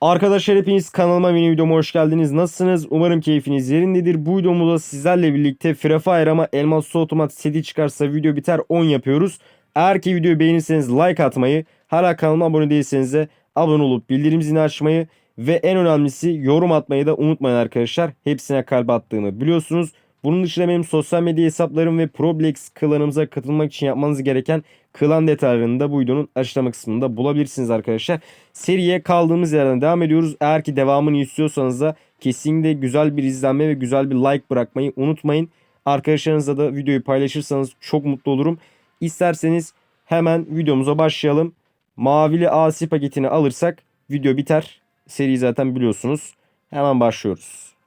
Arkadaşlar hepiniz kanalıma yeni videoma hoş geldiniz. Nasılsınız? Umarım keyfiniz yerindedir. Bu videomuzda sizlerle birlikte Free Fire ama Elmas Su Otomat seti çıkarsa video biter 10 yapıyoruz. Eğer ki videoyu beğenirseniz like atmayı, hala kanalıma abone değilseniz de abone olup bildirim zilini açmayı ve en önemlisi yorum atmayı da unutmayın arkadaşlar. Hepsine kalp attığımı biliyorsunuz. Bunun dışında benim sosyal medya hesaplarım ve Problex klanımıza katılmak için yapmanız gereken klan detaylarını da bu videonun açıklama kısmında bulabilirsiniz arkadaşlar. Seriye kaldığımız yerden devam ediyoruz. Eğer ki devamını istiyorsanız da kesinlikle güzel bir izlenme ve güzel bir like bırakmayı unutmayın. Arkadaşlarınızla da videoyu paylaşırsanız çok mutlu olurum. İsterseniz hemen videomuza başlayalım. Mavili AC paketini alırsak video biter. Seriyi zaten biliyorsunuz. Hemen başlıyoruz.